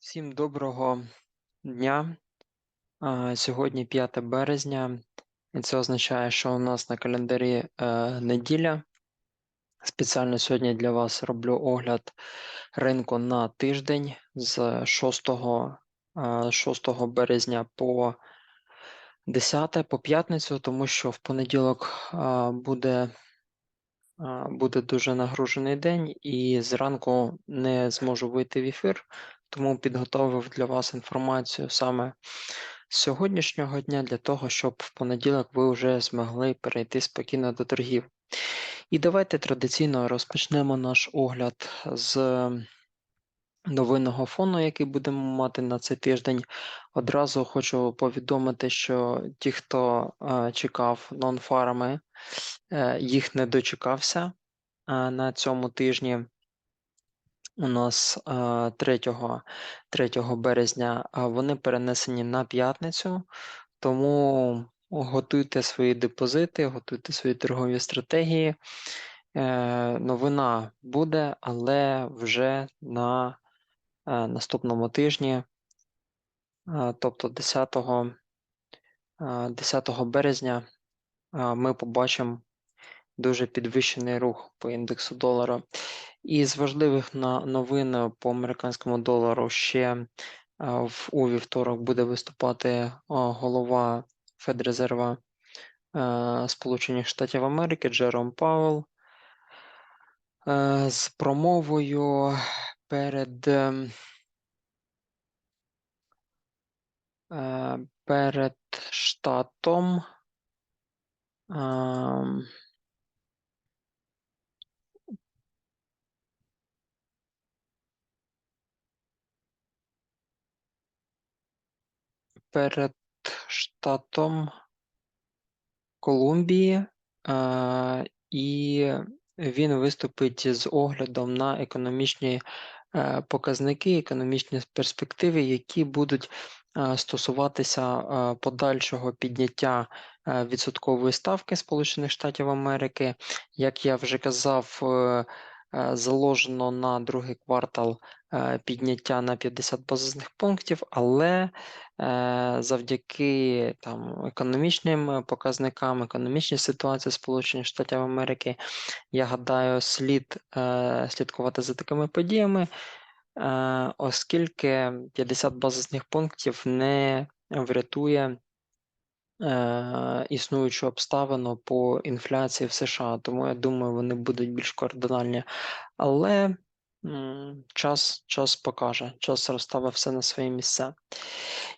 Всім доброго дня. Сьогодні 5 березня, і це означає, що у нас на календарі е, неділя. Спеціально сьогодні для вас роблю огляд ринку на тиждень з 6, е, 6 березня по 10 по п'ятницю, тому що в понеділок е, буде, е, буде дуже нагружений день, і зранку не зможу вийти в ефір, тому підготовив для вас інформацію саме з сьогоднішнього дня для того, щоб в понеділок ви вже змогли перейти спокійно до торгів. І давайте традиційно розпочнемо наш огляд з новинного фону, який будемо мати на цей тиждень. Одразу хочу повідомити, що ті, хто е, чекав нонфарми, е, їх не дочекався е, на цьому тижні. У нас 3, 3 березня вони перенесені на п'ятницю, тому готуйте свої депозити, готуйте свої торгові стратегії. Е, Новина буде, але вже на е, наступному тижні, е, тобто 10, е, 10 березня, е, ми побачимо дуже підвищений рух по індексу долара. Із важливих на новин по американському долару ще е, у вівторок буде виступати е, голова Федрезерва е, Сполучених Штатів Америки Джером Пауелл з промовою перед ем, перед штатом. Перед штатом Колумбії, і він виступить з оглядом на економічні е, показники, економічні перспективи, які будуть е, стосуватися е, подальшого підняття відсоткової ставки Сполучених Штатів Америки. Як я вже казав, заложено на другий квартал підняття на 50 базисних пунктів, але Е, завдяки там економічним показникам, економічній ситуації Сполучених Штатів Америки, я гадаю, слід е, слідкувати за такими подіями, е, оскільки 50 базисних пунктів не врятує. Існуючу обставину по інфляції в США, тому я думаю, вони будуть більш кардинальні. Але час час покаже, час розставив все на свої місця.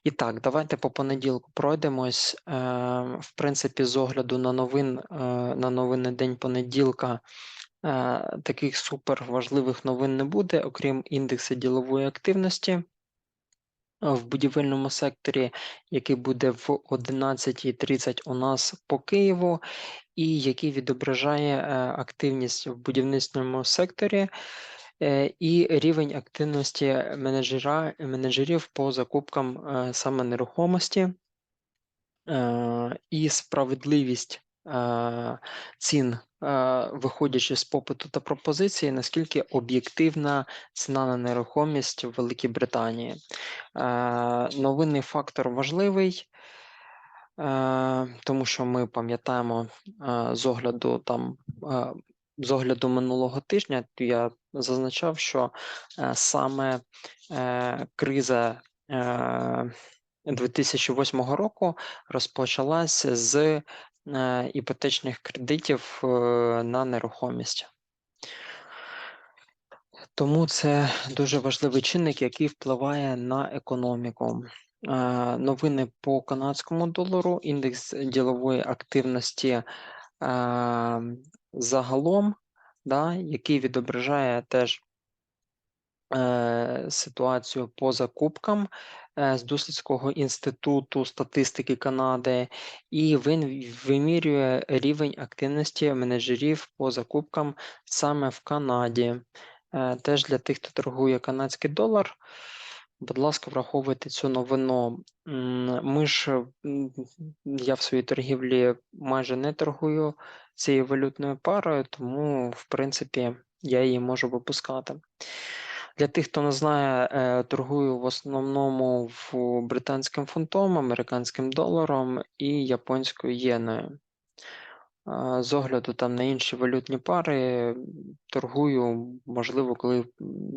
І так, давайте по понеділку пройдемось. Е, в принципі, з огляду на новин е, на новинний день понеділка. Е, таких супер важливих новин не буде, окрім індексу ділової активності в будівельному секторі, який буде в 11.30 у нас по Києву, і який відображає активність в будівництвому секторі. Е, і рівень активності менеджера, менеджерів по закупкам е, саме нерухомості е, і справедливість цін, виходячи з попиту та пропозиції, наскільки об'єктивна ціна на нерухомість в Великій Британії. Новинний фактор важливий. Тому що ми пам'ятаємо з огляду там з огляду минулого тижня я зазначав, що е, саме е, криза 2008 е, року розпочалася з іпотечних кредитів на нерухомість. Тому це дуже важливий чинник, який впливає на економіку. Новини по канадському долару, індекс ділової активності загалом, да, який відображає теж е, ситуацію по закупкам е, з Дослідського інституту статистики Канади, і він вимірює рівень активності менеджерів по закупкам саме в Канаді. Е, теж для тих, хто торгує канадський долар. Будь ласка, враховуйте цю новину. Ми ж я в своїй торгівлі майже не торгую цією валютною парою, тому, в принципі, я її можу випускати. Для тих, хто не знає, е, торгую в основному в британським фунтом, американським доларом і японською єною. З огляду там на інші валютні пари торгую, можливо, коли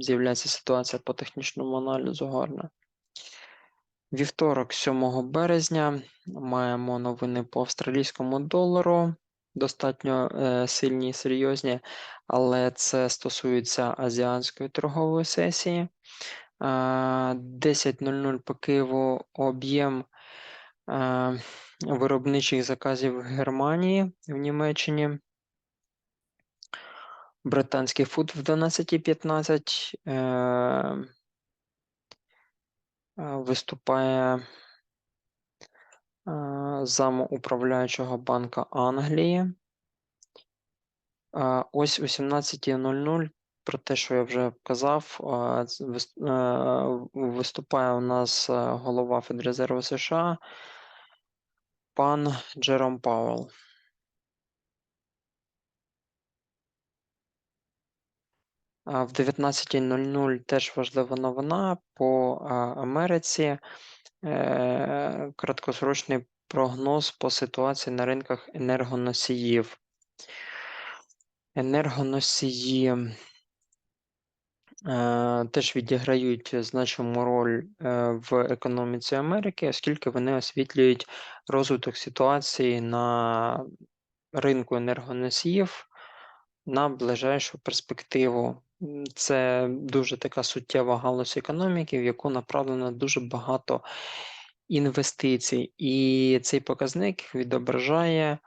з'являється ситуація по технічному аналізу гарна. Вівторок, 7 березня, маємо новини по австралійському долару, достатньо е, сильні і серйозні, але це стосується азіатської торгової сесії. Е, 10.00 по Києву об'єм виробничих заказів в Германії, в Німеччині. Британський фут в 12.15 е, виступає е, зам управляючого банка Англії. Ось о 17.00, про те, що я вже казав, виступає у нас е, голова Федрезерву США, пан Джером Пауелл. А В 19.00 теж важлива новина по Америці. Е, Краткосрочний прогноз по ситуації на ринках енергоносіїв. Енергоносії теж відіграють значиму роль е, в економіці Америки, оскільки вони освітлюють розвиток ситуації на ринку енергоносіїв на ближайшу перспективу. Це дуже така суттєва галузь економіки, в яку направлено дуже багато інвестицій, і цей показник відображає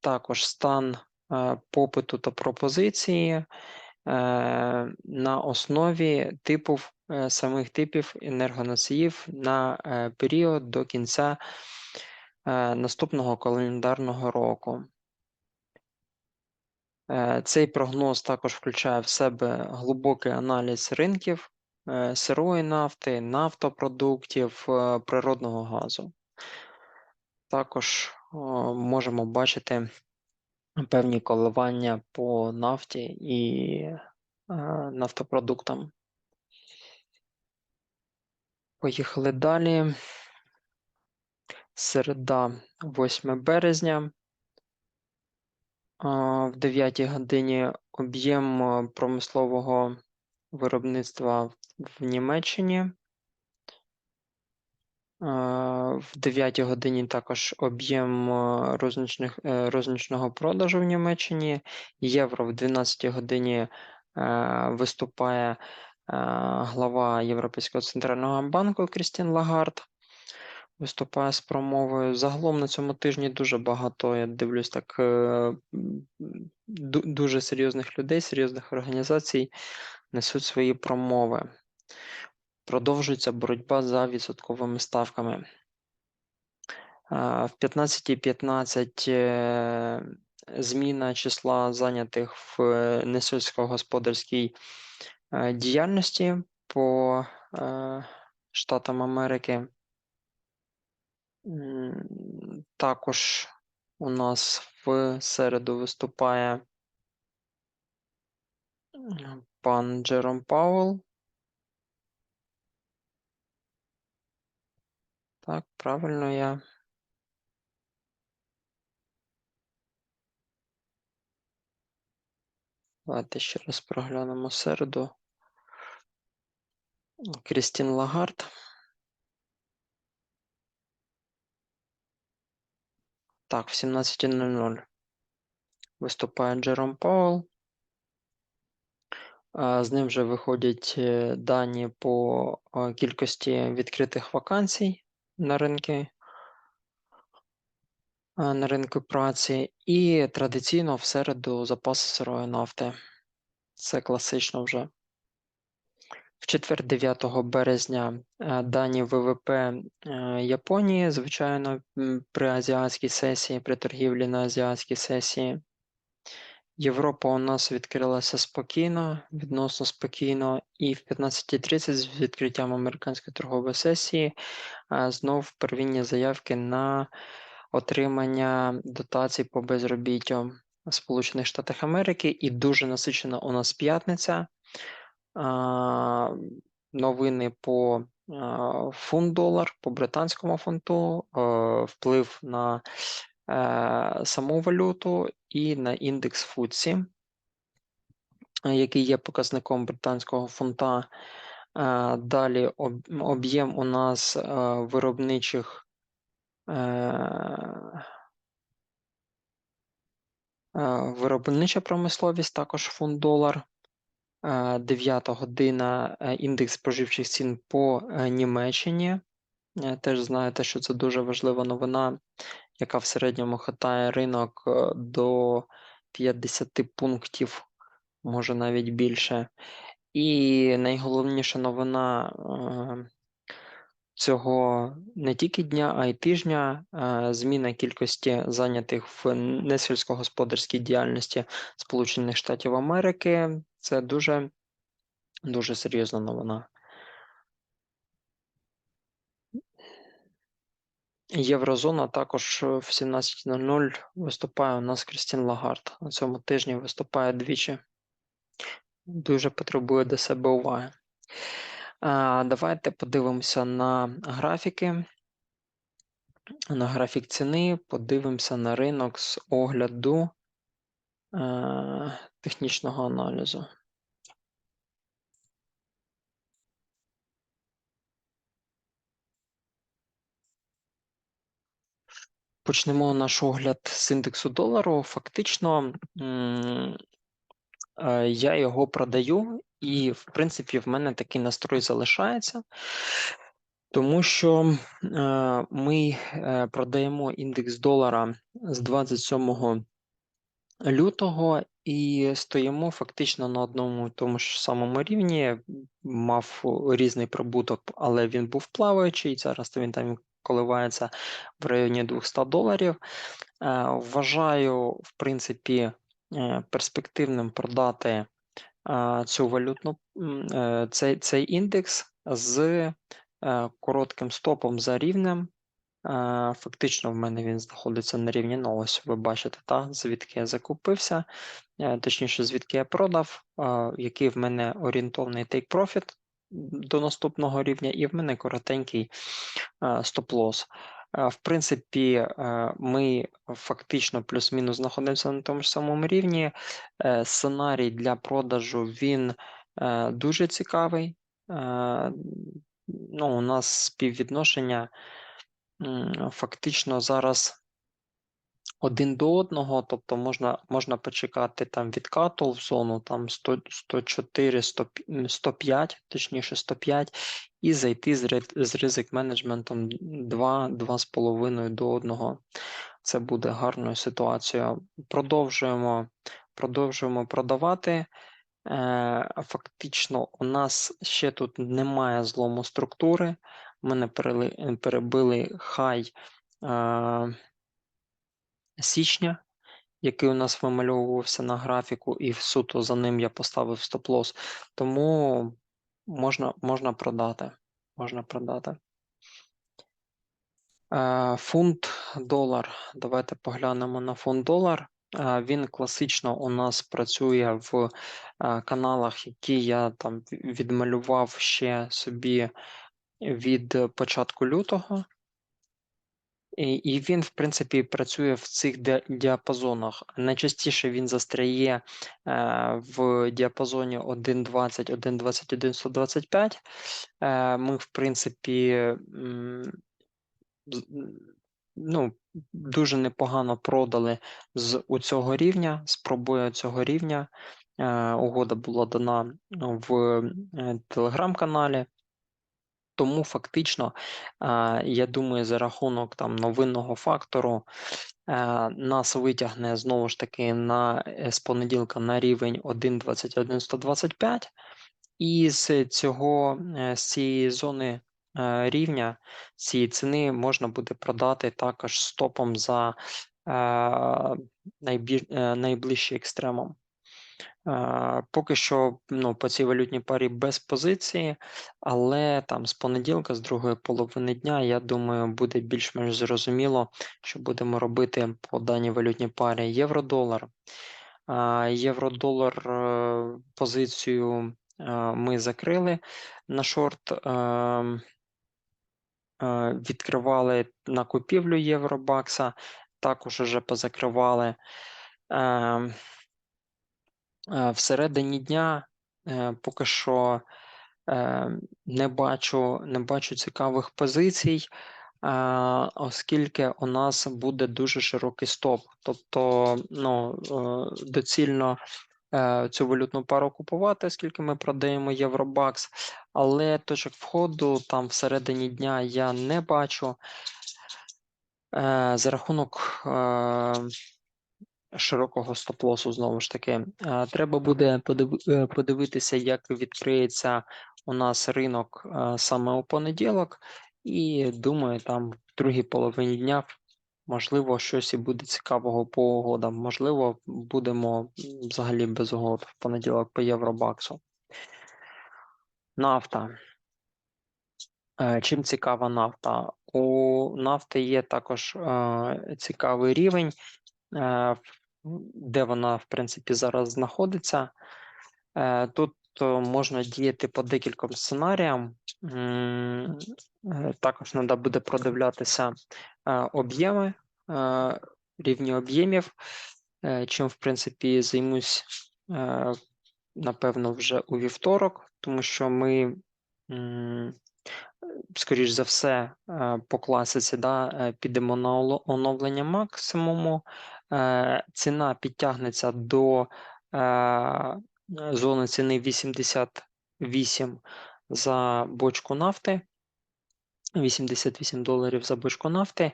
також стан е, попиту та пропозиції е, на основі типів е, самих типів енергоносіїв на е, період до кінця е, наступного календарного року. Е, Цей прогноз також включає в себе глибокий аналіз ринків е, сирої нафти, нафтопродуктів, е, природного газу. Також можемо бачити певні коливання по нафті і е, нафтопродуктам. Поїхали далі. Середа, 8 березня. В 9 годині об'єм е, промислового виробництва в Німеччині. В 9 годині також об'єм е, розничних, е, розничного продажу в Німеччині. Євро в 12 годині е, виступає глава Європейського центрального банку Крістін Лагард. Виступає з промовою. Загалом на цьому тижні дуже багато, я дивлюсь, так дуже серйозних людей, серйозних організацій несуть свої промови. Продовжується боротьба за відсотковими ставками. В 15.15 е, зміна числа зайнятих в е, несільськогосподарській е, діяльності по Штатам Америки. Також у нас в середу виступає пан Джером Пауелл. Так, правильно я. Давайте ще раз проглянемо середу. Крістін Лагард. Так, в 17.00 виступає Джером Пауелл. А, З ним вже виходять е, дані по е, кількості відкритих вакансій на ринки, е, на ринку праці, і традиційно в середу запаси сирої нафти. Це класично вже. В четвер, 9 березня, е, дані ВВП е, Японії, звичайно, при азіатській сесії, при торгівлі на азіатській сесії. Європа у нас відкрилася спокійно, відносно спокійно, і в 15.30 з відкриттям американської торгової сесії знов первинні заявки на отримання дотацій по безробіттю Сполучених Штатах Америки, і дуже насичена у нас п'ятниця. новини по фунт долар, по британському фунту, вплив на саму валюту і на індекс ФУЦІ, який є показником британського фунта. Далі об'єм у нас виробничих виробнича промисловість, також фунт долар. 9 година індекс споживчих цін по Німеччині. Теж знаєте, що це дуже важлива новина, яка в середньому хитає ринок до 50 пунктів, може навіть більше. І найголовніша новина цього не тільки дня, а й тижня. Зміна кількості зайнятих в несільськогосподарській діяльності Сполучених Штатів Америки. Це дуже дуже серйозна новина. Єврозона також в 17.00 виступає у нас Крістін Лагард. На цьому тижні виступає двічі. Дуже потребує до себе уваги. Давайте подивимося на графіки. На графік ціни, подивимося на ринок з огляду е, технічного аналізу. Почнемо наш огляд з індексу долару. Фактично, я його продаю, і, в принципі, в мене такий настрой залишається, тому що е, ми е, продаємо індекс долара з 27 лютого і стоїмо фактично на одному тому ж самому рівні. Мав різний прибуток, але він був плаваючий. Зараз він там коливається в районі 200 доларів. Вважаю, в принципі. Е, перспективним продати цю валютну е, цей, цей індекс з е, коротким стопом за рівнем. Фактично, в мене він знаходиться на рівні ну, ось ви бачите, та, звідки я закупився, точніше, звідки я продав, який в мене орієнтовний take profit до наступного рівня, і в мене коротенький стоп-лосс. В принципі, ми фактично плюс-мінус знаходимося на тому ж самому рівні. Е, сценарій для продажу він е, дуже цікавий. Ну, У нас співвідношення фактично зараз один до одного, тобто можна можна почекати там відкату в зону там 100, 104, 100, 105, точніше 105, і зайти з з ризик менеджментом 2-2,5 до 1. Це буде гарною ситуацією. Продовжуємо продовжуємо продавати. Е, Фактично, у нас ще тут немає злому структури. Ми перебили хай. Січня, який у нас вимальовувався на графіку, і суто за ним я поставив стоп-лосс, тому можна можна продати. Можна продати. Е, фунт долар. Давайте поглянемо на фунт долар. Е, він класично у нас працює в е, каналах, які я там відмалював ще собі від початку лютого. І він, в принципі, працює в цих діапазонах. Найчастіше він застряє е, в діапазоні 1.20, 1.21, 125. Ми, в принципі, ну, дуже непогано продали з у цього рівня, з пробою цього рівня. Е, угода була дана в е, телеграм-каналі. Тому фактично, я думаю, за рахунок там новинного фактору нас витягне знову ж таки на е, з понеділка на рівень 1.21.125, і з цього е, з цієї зони е, рівня цієї ціни можна буде продати також стопом за найближчий екстремум. Поки що ну, по цій валютній парі без позиції, але там з понеділка, з другої половини дня, я думаю, буде більш-менш зрозуміло, що будемо робити по даній валютній парі євро-долар. Євро-долар е, позицію ми закрили на шорт, ем, відкривали на купівлю Євробакса, також вже позакривали. Ем, всередині дня поки що не бачу, не бачу цікавих позицій оскільки у нас буде дуже широкий стоп. Тобто ну, е, доцільно е, цю валютну пару купувати, оскільки ми продаємо Євробакс, але точок входу там всередині дня я не бачу. Е, за рахунок широкого стоп-лосу, знову ж таки, треба буде подивитися, як відкриється у нас ринок саме у понеділок. І думаю, там в другій половині дня можливо щось і буде цікавого по угодам. Можливо, будемо взагалі без угод в понеділок по Євробаксу. Нафта. Е, чим цікава нафта? У нафти є також е, цікавий рівень, е, де вона, в принципі, зараз знаходиться. Е, Тут можна діяти по декільком сценаріям. Е, також треба буде продивлятися е, об'єми, е, рівні об'ємів, чим, в принципі, займусь, напевно, вже у вівторок, тому що ми, скоріш за все, по класиці да, підемо на оновлення максимуму. Ціна підтягнеться до зона ціни 88 за бочку нафти. 88 доларів за бочку нафти.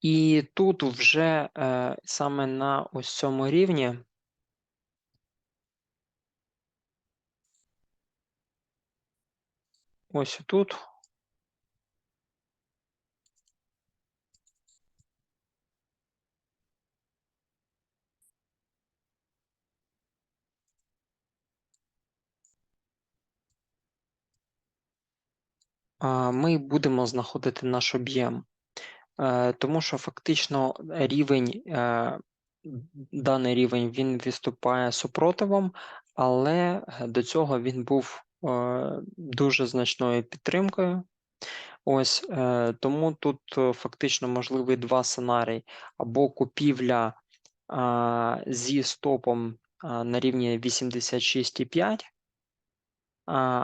І тут вже е, саме на ось цьому рівні. Ось тут ми будемо знаходити наш об'єм, е, тому що фактично рівень, е, даний рівень він виступає супротивом, але до цього він був е, дуже значною підтримкою. Ось тому тут фактично можливий два сценарії: або купівля зі стопом на рівні 86,5,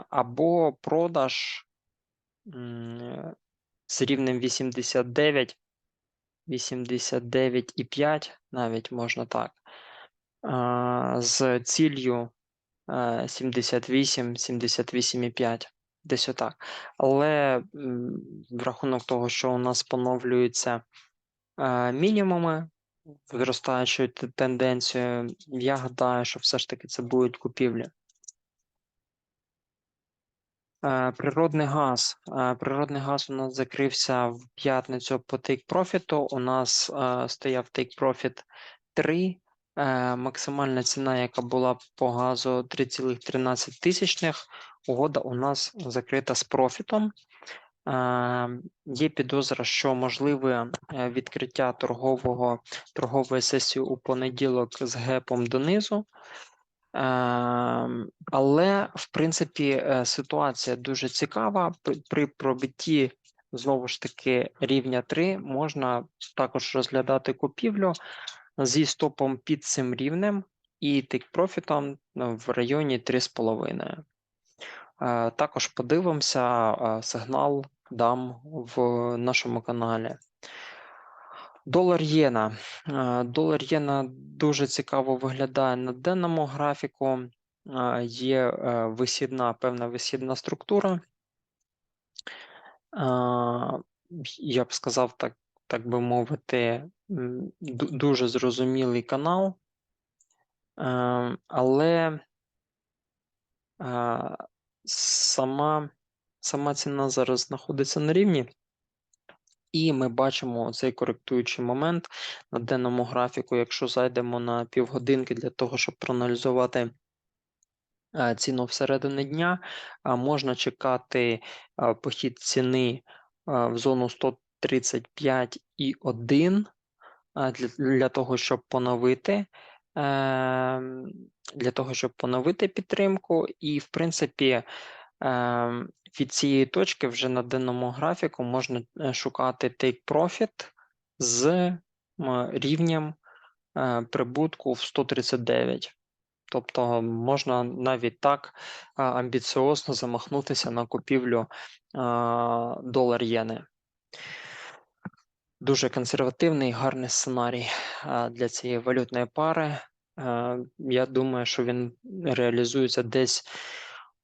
або продаж з рівнем 89, 89,5, навіть можна так, з ціллю 78, 78,5, десь отак. Але в рахунок того, що у нас поновлюються мінімуми зростаючою тенденцією, я гадаю, що все ж таки це будуть купівлі. Е, природний газ. Е, природний газ у нас закрився в п'ятницю по Take Profit. У нас е, стояв Take Profit 3. Максимальна ціна, яка була по газу 3,13 тисячних. Угода у нас закрита з профітом. Є підозра, що можливе відкриття торгового, торгової сесії у понеділок з гепом донизу. Ем, але, в принципі, е, ситуація дуже цікава. При пробитті знову ж таки рівня 3 можна також розглядати купівлю зі стопом під цим рівнем і тик-профітом ну, в районі 3,5. Е, також подивимося, е, сигнал дам в нашому каналі. Долар єна. Е, долар єна дуже цікаво виглядає на денному графіку. Е, є е, висідна, певна висідна структура. Я б сказав, так так би мовити, дуже зрозумілий канал, але сама, сама ціна зараз знаходиться на рівні. І ми бачимо цей коректуючий момент на денному графіку. Якщо зайдемо на півгодинки для того, щоб проаналізувати е, ціну всередині дня, можна чекати похід ціни в зону 135,1 для, того, щоб поновити. Ем, для того, щоб поновити підтримку, і, в принципі, від цієї точки вже на денному графіку можна е, шукати take profit з рівнем е, прибутку в 139. Тобто можна навіть так амбіціозно замахнутися на купівлю долар єни. Дуже консервативний, гарний сценарій для цієї валютної пари. Я думаю, що він реалізується десь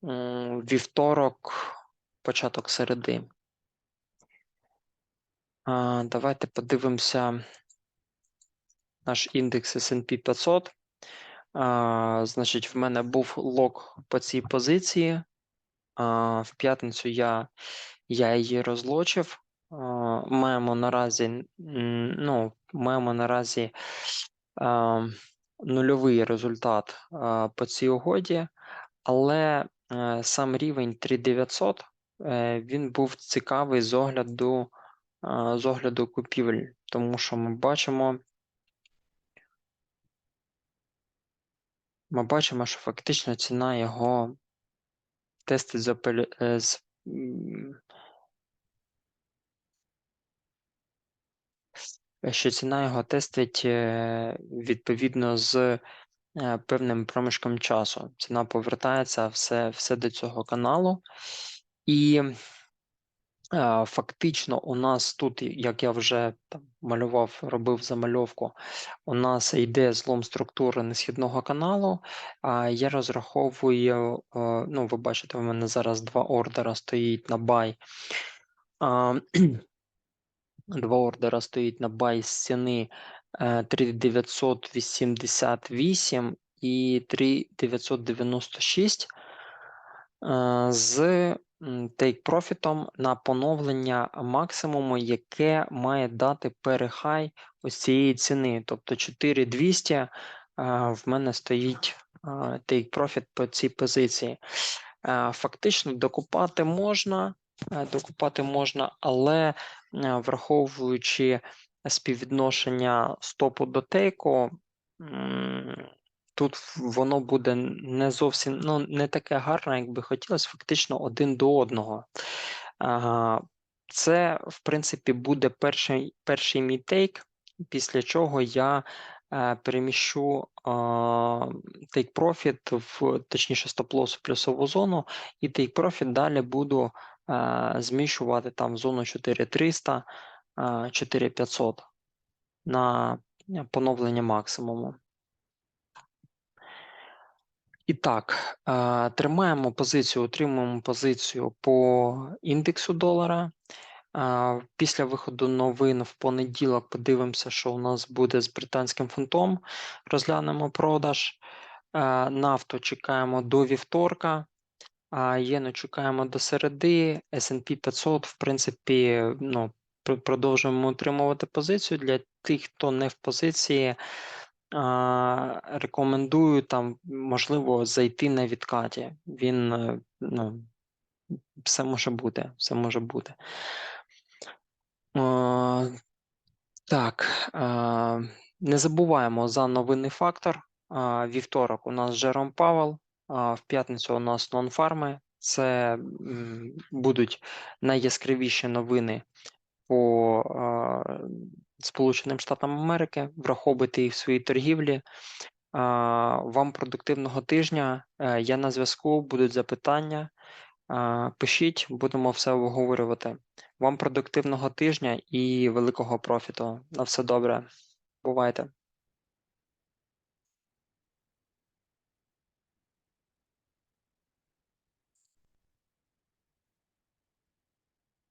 вівторок, початок середи. Давайте подивимося наш індекс S&P 500. Значить, в мене був лог по цій позиції. В п'ятницю я я її розлочив. Маємо наразі ну, маємо наразі нульовий результат по цій угоді, але сам рівень 3900 е, він був цікавий з огляду, з огляду купівель, тому що ми бачимо. Ми бачимо, що фактично ціна його тестить з, е, що ціна його тестить е, відповідно з е, певним проміжком часу. Ціна повертається все, все до цього каналу. І е, фактично у нас тут, як я вже там малював, робив замальовку, у нас йде злом структури несхідного каналу. Я розраховую, е, ну, ви бачите, у мене зараз два ордера стоїть на бай. Два ордера стоїть на бай з ціни е, 3988 і 3996 е, з take профітом на поновлення максимуму, яке має дати перехай ось цієї ціни. Тобто 4200 е, в мене стоїть take profit по цій позиції. Е, Фактично докупати можна, е, докупати можна, але е, враховуючи співвідношення стопу до тейку, тут воно буде не зовсім ну, не таке гарне, як би хотілося, фактично один до одного. Це, в принципі, буде перший, перший мій тейк, після чого я е, переміщу take profit в точніше стоп-лосс в плюсову зону, і take profit далі буду е, зміщувати там в зону 4300, е, 4500 на поновлення максимуму. І так, е, тримаємо позицію, утримуємо позицію по індексу долара. Е, Після виходу новин в понеділок подивимося, що у нас буде з британським фунтом. Розглянемо продаж. Е, Нафту чекаємо до вівторка, а єну чекаємо до середи. S&P 500, в принципі, ну, продовжуємо утримувати позицію. Для тих, хто не в позиції, рекомендую там, можливо, зайти на відкаті. Він, е, ну, все може бути, все може бути. Так, не забуваємо за новинний фактор. Вівторок у нас Жером Павел, а, в п'ятницю у нас нонфарми. Це будуть найяскравіші новини по Сполученим Штатам Америки. Враховуйте їх в своїй торгівлі. Вам продуктивного тижня. Е, Я на зв'язку, будуть запитання. Пишіть, будемо все обговорювати. Вам продуктивного тижня і великого профіту. На все добре. Бувайте.